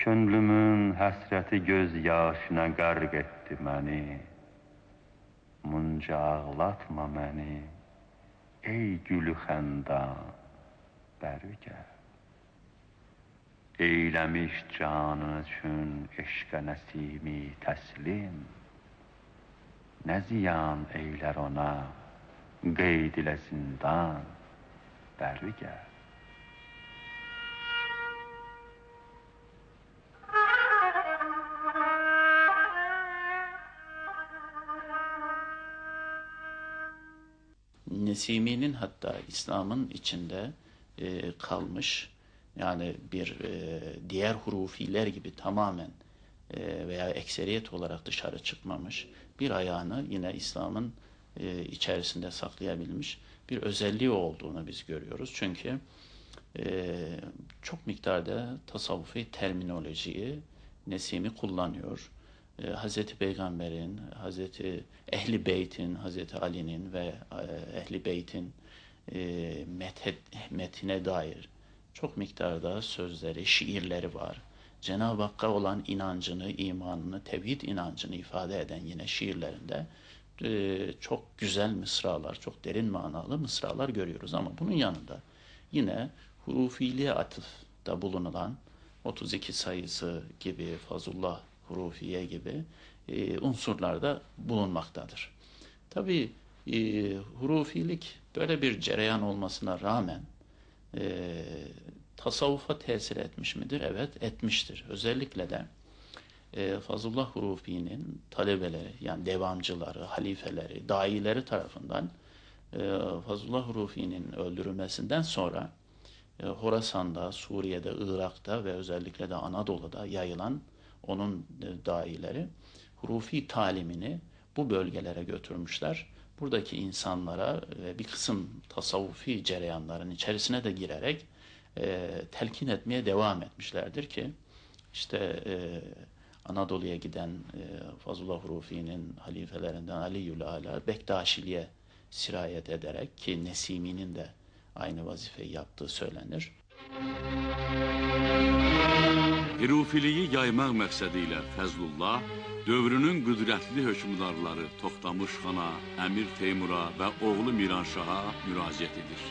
Könlümün həsrəti göz yaşına qərq etdi məni. Munca ağlatma məni, ey gülü xəndan, bəri gəl. Eyləmiş canın üçün eşqə nəsimi təslim, nə ziyan eylər ona, qeyd ilə zindan, bəri gəl. Nesimi'nin hatta İslam'ın içinde e, kalmış yani bir e, diğer hurufiler gibi tamamen e, veya ekseriyet olarak dışarı çıkmamış bir ayağını yine İslam'ın e, içerisinde saklayabilmiş bir özelliği olduğunu biz görüyoruz. Çünkü e, çok miktarda tasavvufi terminolojiyi Nesimi kullanıyor e, Hazreti Peygamber'in, Hazreti Ehli Beyt'in, Hazreti Ali'nin ve e, Ehli Beyt'in e, metine dair çok miktarda sözleri, şiirleri var. Cenab-ı Hakk'a olan inancını, imanını, tevhid inancını ifade eden yine şiirlerinde e, çok güzel mısralar, çok derin manalı mısralar görüyoruz. Ama bunun yanında yine hurufiliğe atıfta bulunulan 32 sayısı gibi Fazullah hurufiye gibi e, unsurlarda bulunmaktadır. Tabi e, hurufilik böyle bir cereyan olmasına rağmen e, tasavvufa tesir etmiş midir? Evet etmiştir. Özellikle de e, Fazullah Hurufi'nin talebeleri yani devamcıları, halifeleri, daileri tarafından e, Fazullah Hurufi'nin öldürülmesinden sonra e, Horasan'da, Suriye'de, Irak'ta ve özellikle de Anadolu'da yayılan onun e, dahileri hurufi talimini bu bölgelere götürmüşler. Buradaki insanlara ve bir kısım tasavvufi cereyanların içerisine de girerek e, telkin etmeye devam etmişlerdir ki işte e, Anadolu'ya giden e, Fazullah Hurufi'nin halifelerinden Ali Yülala Bektaşiliğe sirayet ederek ki Nesimi'nin de aynı vazifeyi yaptığı söylenir. Hirufiliyi yaymaq məqsədi ilə Fəzlullah dövrünün qüdrətli hökmdarları Toxtamış xana, Əmir Teymura və oğlu Miranşaha müraciət edir.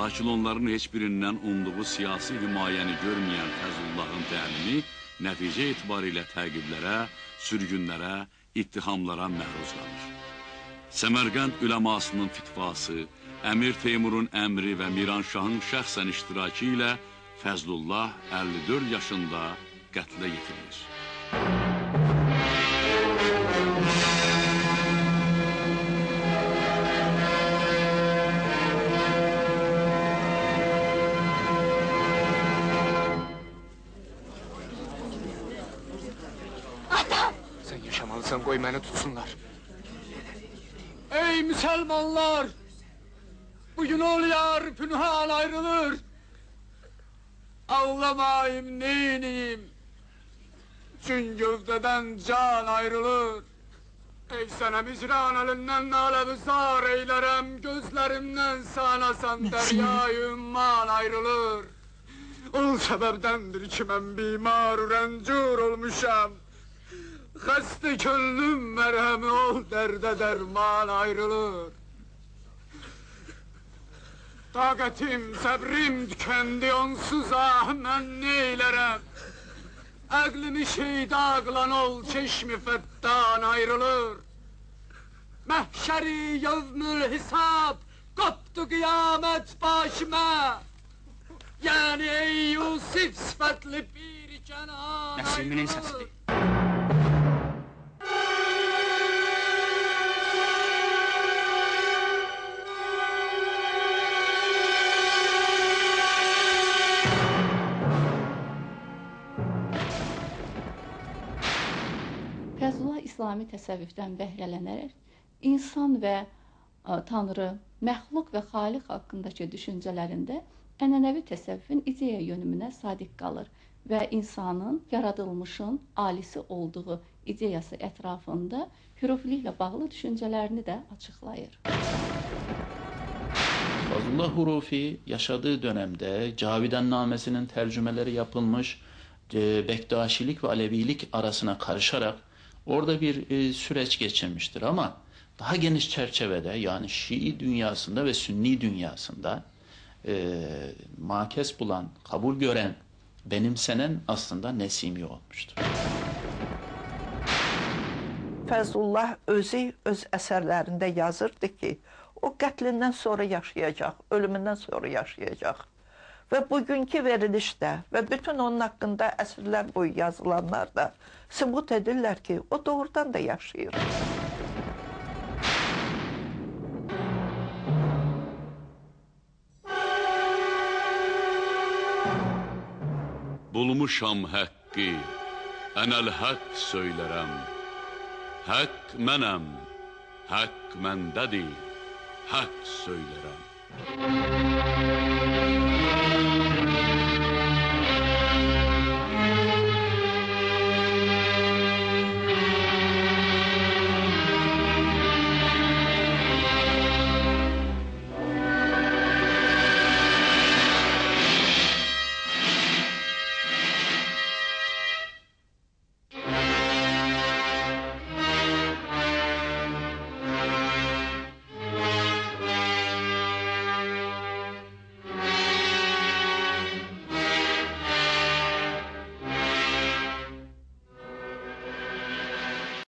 Lakin onların heç birindən umduğu siyasi himayəni görməyən Fəzlullahın təlimi nəticə etibarilə təqiblərə, sürgünlərə, ittihamlara məruz qalır. Səmərqənd üləmasının fitvası, Əmir Teymurun əmri və Miranşahın şəxsən iştirakı ilə Fəzlullah 54 yaşında qətlə yetirilir. Sen yaşamalısın koy beni tutsunlar. Ey Müslümanlar! Bugün oluyor pünhan ayrılır. Ağlamayım neyiniyim. Çün gövdeden can ayrılır. Ey sana mizran elinden nale zar eylerem Gözlerimden sana san deryayı man ayrılır O sebeptendir ki ben bimar rencur olmuşam Hasta könlüm merhemi ol derde derman ayrılır Taqətim, səbrim tükendi onsuz ah mən neylərəm Əqlimi şeyda qılan ol çeşmi fəttan ayrılır. Məhşəri yevmül hisab Qoptu qiyamət başıma. Yəni ey Yusif sifətli bir kənan Nəsiminin səsidir. Fəzlullah İslami təsəvvüfdən bəhrələnərək insan və Tanrı, məxluq və Xaliq haqqındakı düşüncələrində ənənəvi təsəvvüfün ideya yönümünə sadiq qalır və insanın yaradılmışın alisi olduğu ideyası ətrafında hürufliklə bağlı düşüncələrini də açıqlayır. Fazlullah Hurufi yaşadığı dönemde Cavidennamesi'nin tercümeleri yapılmış, e, Bektaşilik ve Alevilik arasına karışarak orada bir e, süreç geçirmiştir ama daha geniş çerçevede yani Şii dünyasında ve Sünni dünyasında e, makes bulan, kabul gören, benimsenen aslında Nesimi olmuştur. Fəzlullah özü öz əsərlərində yazırdı ki, o qətlindən sonra yaşayacaq, ölümündən sonra yaşayacaq. Və bugünkü verilişdə və bütün onun haqqında əsrlər boyu yazılanlar da sübut edirlər ki, o doğrudan da yaşayır. Bulmuşam həqqi, ənəl haqq söylərəm. Haqq mənəm, haqq məndədir, haqq söylərəm.